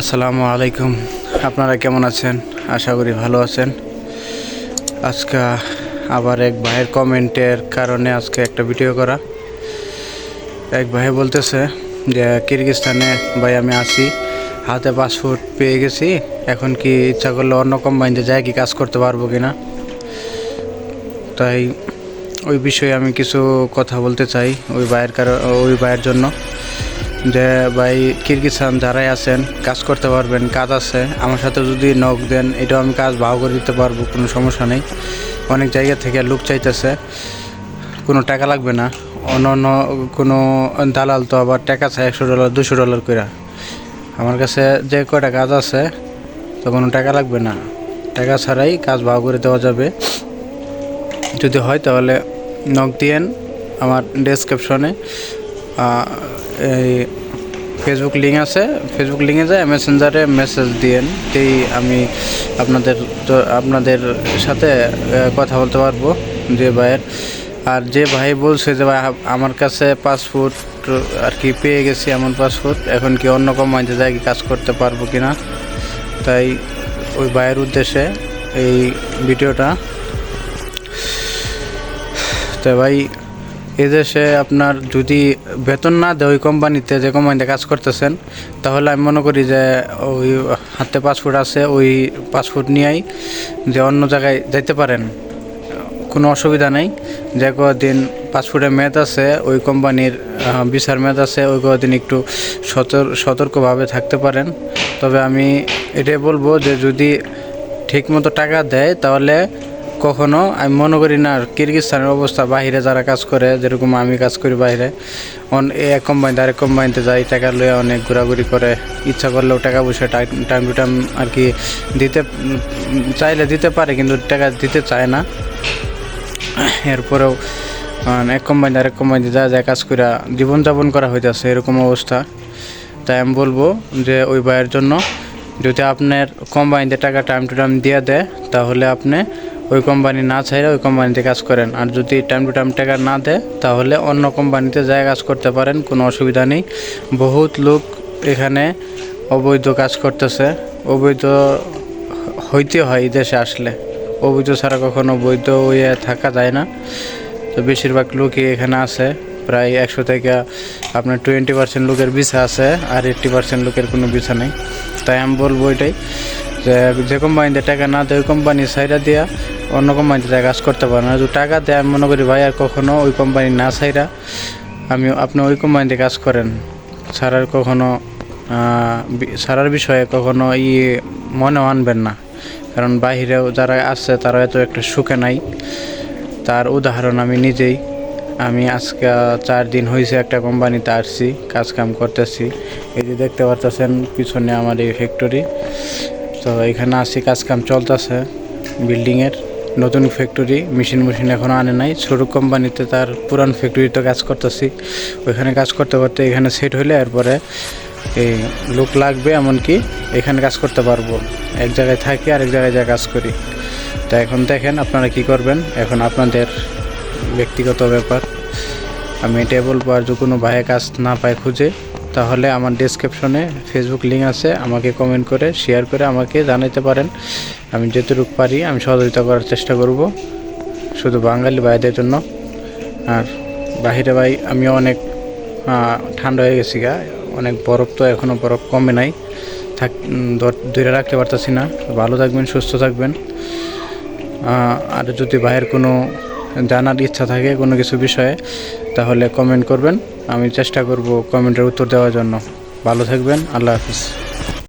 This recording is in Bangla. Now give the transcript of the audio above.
আসসালামু আলাইকুম। আপনারা কেমন আছেন? আশা করি ভালো আছেন। আজকে আবার এক ভাইয়ের কমেন্টের কারণে আজকে একটা ভিডিও করা। এক ভাই বলতেছে যে, কিরগিস্তানে ভাই আমি আসি হাতে পাসপোর্ট পেয়ে গেছি, এখন কি ইচ্ছা করলে অন্য কোম্পানিতে যাই, কি কাজ করতে পারব কি না তাই ওই বিষয়ে আমি কিছু কথা বলতে চাই ওই ভাইয়ের কারণ ওই ভাইয়ের জন্য। যে, ভাই কিরগিস্তান যারাই আছেন, কাজ করতে পারবেন, কাজ আছে। আমার সাথে যদি নখ দেন, এটাও আমি কাজ ভাও করে দিতে পারব, কোনো সমস্যা নেই। অনেক জায়গা থেকে লোক চাইতেছে, কোনো টাকা লাগবে না। অন্য অন্য কোনো দালাল তো আবার টাকা চাই একশো ডলার, দুশো ডলার করে আমার কাছে যে কয়টা কাজ আছে, তো কোনো টাকা লাগবে না। টাকা ছাড়াই কাজ ভাও করে দেওয়া যাবে। যদি হয় তাহলে নখ দিয়েন আমার ডেসক্রিপশনে এই ফেসবুক লিঙ্ক আছে। ফেসবুক লিঙ্কে যায় মেসেঞ্জারে মেসেজ দিয়েন এই আমি আপনাদের আপনাদের সাথে কথা বলতে পারব যে ভাইয়ের। আর যে ভাই বলছে যে ভাই আমার কাছে পাসপোর্ট আর কি পেয়ে গেছি এমন পাসপোর্ট এখন কি অন্য কোম্পানিতে যাই কি কাজ করতে পারব কি না তাই ওই ভাইয়ের উদ্দেশ্যে এই ভিডিওটা। তো ভাই এদেশে আপনার যদি বেতন না দেয় ওই কোম্পানিতে যে কোম্পানিতে কাজ করতেছেন, তাহলে আমি মনে করি যে ওই হাতে পাসপোর্ট আছে, ওই পাসপোর্ট নিয়েই যে অন্য জায়গায় যাইতে পারেন। কোনো অসুবিধা নেই। যে কদিন পাসপোর্টের মেয়াদ আছে, ওই কোম্পানির বিচার মেয়াদ আছে, ওই কদিন একটু সতর, সতর্কভাবে থাকতে পারেন। তবে আমি এটাই বলব যে যদি ঠিকমতো টাকা দেয়, তাহলে কখনো, আমি মনে করি না, কিরগিস্তানের অবস্থা বাইরে যারা কাজ করে, যেরকম আমি কাজ করি বাইরে অন এক কোম্পানিতে আরেক কোম্পানিতে যাই, টাকা লয়ে অনেক ঘোরাঘুরি করে, ইচ্ছা করলেও টাকা পয়সা টাইম টু টাইম আর কি দিতে, চাইলে দিতে পারে, কিন্তু টাকা দিতে চায় না। এরপরেও এক কোম্পানি আরেক কোম্পানিতে যা যা কাজ করে জীবনযাপন করা হইতেছে, এরকম অবস্থা। তাই আমি বলব যে, ওই ভাইয়ের জন্য, যদি আপনার কোম্পানিতে টাকা টাইম টু টাইম দিয়ে দেয়, তাহলে আপনি ওই কোম্পানি না চাইলে ওই কোম্পানিতে কাজ করেন। আর যদি টাইম টু টাইম টাকা না দেয়, তাহলে অন্য কোম্পানিতে যায় কাজ করতে পারেন, কোনো অসুবিধা নেই। বহুত লোক এখানে অবৈধ কাজ করতেছে। অবৈধ হইতে হয় দেশে আসলে। অবৈধ ছাড়া কখনো বৈধ হয়ে থাকা যায় না। তো বেশিরভাগ লোকই এখানে আছে। প্রায় একশো থেকে আপনার টোয়েন্টি পার্সেন্ট লোকের ভিসা আছে, আর এইট্টি পার্সেন্ট লোকের কোনো ভিসা নেই। তাই আমি বলব এটাই যে যে কোম্পানিতে টাকা না দেয়, ওই কোম্পানি সাইডা দিয়া অন্য কোম্পানিতে কাজ করতে পারে না। যদি টাকা দেয়, আমি মনে করি, ভাই, আর কখনো ওই কোম্পানি না সাইডা আমি আপনি ওই কোম্পানিতে কাজ করেন। ছাড়ার কখনো সারার বিষয়ে কখনো ই মনে আনবেন না। কারণ বাহিরেও যারা আছে, তারা এত একটা সুখে নাই। তার উদাহরণ আমি নিজেই। আমি আজকে চার দিন হয়েছে একটা কোম্পানিতে আসছি কাজ কাম করতেছি। এই যে দেখতে পারতেছেন, পিছনে আমার এই ফ্যাক্টরি তো এখানে আসি কাজ কাম চলতেছে বিল্ডিংয়ের নতুন ফ্যাক্টরি মেশিন মেশিন এখনও আনে নাই। ছোটো কোম্পানিতে তার পুরান ফ্যাক্টরিতে কাজ করতেছি। ওইখানে কাজ করতে করতে এখানে সেট হলে এরপরে এই লোক লাগবে এমনকি এখানে কাজ করতে পারব। এক জায়গায় থাকি আর এক জায়গায় যা কাজ করি। তা এখন দেখেন আপনারা কি করবেন। এখন আপনাদের ব্যক্তিগত ব্যাপার। আমি এটাই বলব আর যদি কোনো ভাইয়ের কাজ না পায় খুঁজে তাহলে আমার ডিসক্রিপশনে ফেসবুক লিঙ্ক আছে, আমাকে কমেন্ট করে শেয়ার করে আমাকে জানাতে পারেন। আমি যতটুকু পারি, আমি সহযোগিতা করার চেষ্টা করব। শুধু বাঙালি ভাইদের জন্য। আর বাহিরে ভাই, আমিও অনেক ঠান্ডা হয়ে গেছি গা। অনেক বরফ তো এখনও বরফ কমে নাই। থাক ধরে রাখতে পারতেছি না। ভালো থাকবেন, সুস্থ থাকবেন। আর যদি ভাইয়ের কোনো জানার ইচ্ছা থাকে কোনো কিছু বিষয়ে, তাহলে কমেন্ট করবেন। আমি চেষ্টা করব কমেন্টের উত্তর দেওয়ার জন্য। ভালো থাকবেন, আল্লাহ হাফিজ।